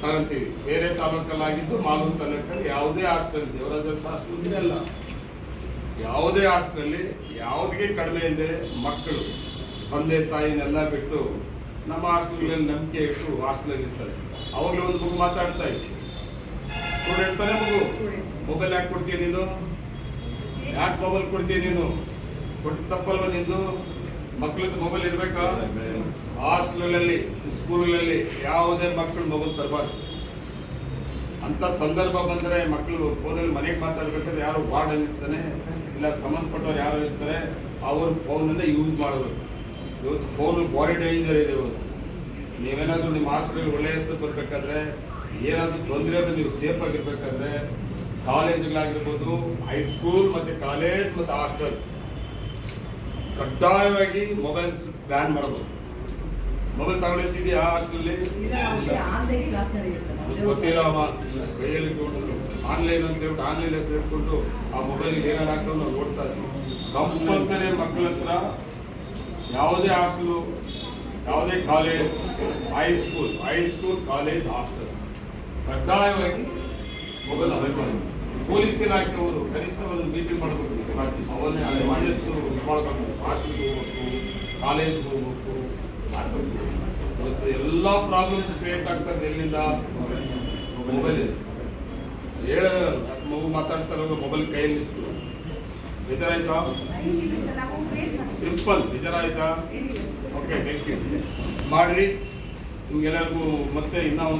ತಗೊಂತೀವಿ ಬೇರೆ ತಾಲೂಕಲ್ಲಾಗಿದ್ದು ಮಾಲೂರು ತಾಲೂಕಲ್ಲಿ ಯಾವುದೇ ಹಾಸ್ಟೆಲ್ ದೇವರಾಜ ಹಾಸ್ಟೆಲ್ ಅಲ್ಲ ಯಾವುದೇ ಹಾಸ್ಟೆಲಲ್ಲಿ ಯಾವುದಕ್ಕೆ ಕಡಿಮೆ ಇದೆ ಮಕ್ಕಳು, ತಂದೆ, ತಾಯಿನೆಲ್ಲ ಬಿಟ್ಟು ನಮ್ಮ ಹಾಸ್ಟೆಲ್ ಮೇಲೆ ನಂಬಿಕೆ ಇಟ್ಟು ಹಾಸ್ಟೆಲಲ್ಲಿ ಇರ್ತಾರೆ. ಅವಾಗಲೇ ಒಂದು ಮಗು ಮಾತಾಡ್ತಾ ಇತ್ತು ಸ್ಟೂಡೆಂಟ್ ತಾನೇ ಮಗು? ಮೊಬೈಲ್ ಯಾಕೆ ಕೊಡ್ತೀಯ ನೀನು? ಯಾಕೆ ಮೊಬೈಲ್ ಕೊಡ್ತೀಯ ನೀನು? ಕೊಟ್ಟು ತಪ್ಪಲ್ವ ನಿಂದು? ಮಕ್ಕಳದ್ದು ಮೊಬೈಲ್ ಇರಬೇಕಾ? ಹಾಸ್ಟೆಲಲ್ಲಿ ಸ್ಕೂಲ್ಗಳಲ್ಲಿ ಯಾವುದೇ ಮಕ್ಕಳು ಮೊಬೈಲ್ ತರಬಾರ್ದು. ಅಂತ ಸಂದರ್ಭ ಬಂದರೆ ಮಕ್ಕಳು ಫೋನಲ್ಲಿ ಮನೆಗೆ ಮಾತಾಡ್ಬೇಕಾದ್ರೆ ಯಾರು ವಾರ್ಡಲ್ಲಿ ಇರ್ತಾನೆ ಇಲ್ಲ ಸಂಬಂಧಪಟ್ಟವ್ರು ಯಾರು ಇರ್ತಾರೆ, ಅವರು ಫೋನನ್ನು ಯೂಸ್ ಮಾಡಬೇಕು. ಇವತ್ತು ಫೋನು ಬಾಡಿ ಡೇಂಜರ್ ಇದೆ ಇವತ್ತು. ನೀವೇನಾದರೂ ನಿಮ್ಮ ಹಾಸ್ಪಿಟಲ್ ಒಳ್ಳೆಯ ಹೆಸರು ಬರಬೇಕಾದ್ರೆ, ಏನಾದರೂ ತೊಂದರೆ ಆದರೆ ನೀವು ಸೇಫ್ ಆಗಿರ್ಬೇಕಾದ್ರೆ ಕಾಲೇಜುಗಳಾಗಿರ್ಬೋದು ಹೈಸ್ಕೂಲ್ ಮತ್ತು ಕಾಲೇಜ್ ಮತ್ತು ಹಾಸ್ಟೆಲ್ಸ್ ಕಡ್ಡಾಯವಾಗಿ ಮೊಬೈಲ್ಸ್ ಬ್ಯಾನ್ ಮಾಡೋದು ಮೊಬೈಲ್ ತಗೊಳ್ತಿದ್ಯಾ ಹಾಸ್ಟೆಲಲ್ಲಿ ಗೊತ್ತಿಲ್ಲ ಅಮ್ಮ. ಕೈಯಲ್ಲಿ ಆನ್ಲೈನ್ ಅಂತ ಹೇಳ್ಬಿಟ್ಟು ಆನ್ಲೈನ್ ಹೆಸರು ಇಟ್ಕೊಂಡು ಆ ಮೊಬೈಲ್ಗೆ ಏನಾರು ಹಾಕೊಂಡು ನಾವು ನೋಡ್ತಾ ಇದ್ವಿ. ಕಂಪಲ್ಸರಿ ಮಕ್ಕಳ ಹತ್ರ ಯಾವುದೇ ಹಾಸ್ಟೆಲು ಯಾವುದೇ college high school high school college hostels ಕಡ್ಡಾಯವಾಗಿ ಮೊಬೈಲ್ ಅವೈಲೇಬಲ್ ಪೊಲೀಸ್ ಇಲಾಖೆಯವರು ಕನಿಷ್ಠ ಒಂದು ಮೀಟಿಂಗ್ ಮಾಡಬೇಕು. ಅವನ್ನೇ ಅಲ್ಲಿ ಹಾಸ್ಟೆಲ್ಗೆ ಹೋಗ್ಬೇಕು ಕಾಲೇಜ್ಗೆ ಹೋಗ್ಬೇಕು ಮಾಡಬೇಕು ಎಲ್ಲ ಪ್ರಾಬ್ಲಮ್ಸ್ ಕ್ರಿಯೇಟ್ ಆಗ್ತದೆ ಎಲ್ಲಿಂದ ಮೊಬೈಲ್ ಹೇಳ ಮಗು ಮಾತಾಡ್ತಾರೋ ಮೊಬೈಲ್ ಕೈಯಲ್ಲಿ ಬೇಜಾರಾಯ್ತಾ? ಸಿಂಪಲ್ ಬೇಜಾರಾಯ್ತಾ? ಓಕೆ ಥ್ಯಾಂಕ್ ಯು ಮಾಡ್ರಿ. ನಿಮ್ಗೆಲ್ಲರಿಗೂ ಮತ್ತೆ ಇನ್ನೂ